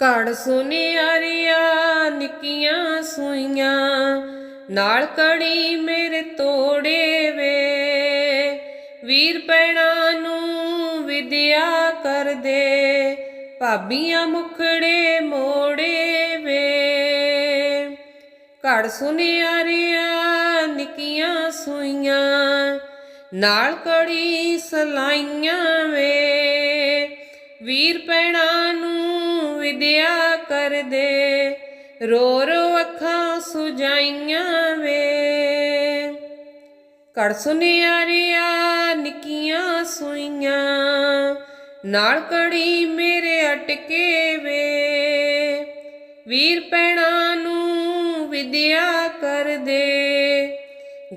ਘੜ ਸੁਨਿਆਰੀਆਂ, ਨਿੱਕੀਆਂ ਸੂਈਆਂ, ਨਾਲ ਕੜੀ ਮੇਰੇ ਤੋੜੇ ਵੇ। ਵੀਰ ਪੈਣਾ ਨੂੰ ਵਿਦਿਆ ਕਰ ਦੇ ਭਾਬੀਆਂ ਮੁਖੜੇ ਮੋੜੇ ਵੇ। ਘੜ ਸੁਨਿਆਰੀਆਂ, ਨਿੱਕੀਆਂ ਸੂਈਆਂ, ਨਾਲ ਕੜੀ ਸਲਾਈਆਂ ਵੇ। ਵੀਰ ਪੈਣਾ ਨੂੰ ਵਿਦਿਆ ਕਰ ਦੇ। ਰੋ ਰੋ ਅੱਖਾਂ ਸੁਜਾਈਆਂ ਵੇ। ਘੜ ਸੁਨਿਆਰੀਆਂ ਨਿੱਕੀਆਂ ਸੂਈਆਂ, ਨਾਲ ਕੜੀ ਮੇਰੇ ਅਟਕੇ ਵੇ। ਵੀਰ ਪੈਣਾ ਨੂੰ ਵਿਦਿਆ ਕਰ ਦੇ,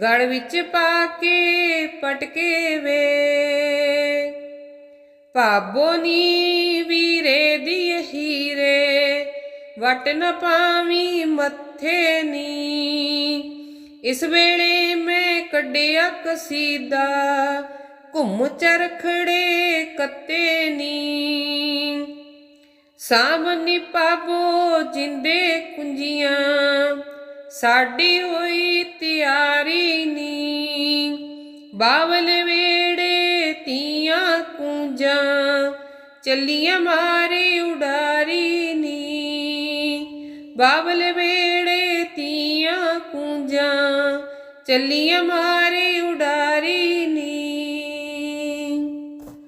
ਗੜ ਵਿੱਚ ਪਾ ਕੇ ਪਟਕੇ ਵੇ। ਭਾਬੋ ਨੀ ਵੀਰੇ ਹੀਰੇ, ਵਟ ਨ ਪਾਵੀ ਮੱਥੇ ਨੀ। ਇਸ ਵੇਲੇ ਮੈਂ ਕੱਢਿਆ ਕਸੀਦਾ, ਘੁੰਮ ਚਰਖੜੇ ਕੱਤੇ ਨੀ। ਸਾਮਨੀ ਪਾਬੋ ਜਿੰਦੇ ਕੁੰਜੀਆਂ, ਸਾਡੀ ਹੋਈ ਤਿਆਰੀ ਨੀ। ਬਾਵਲ ਵੇੜੇ ਤੀਆਂ ਕੁੰਜਾਂ, ਚੱਲੀਆਂ ਮਾਰੇ ਉਡਾਰੀ ਬਾਬਲ ਵੇੜੇ ਤੀਆਂ ਕੂੰਜਾਂ ਚੱਲੀਆਂ ਮਾਰੇ ਉਡਾਰੀ।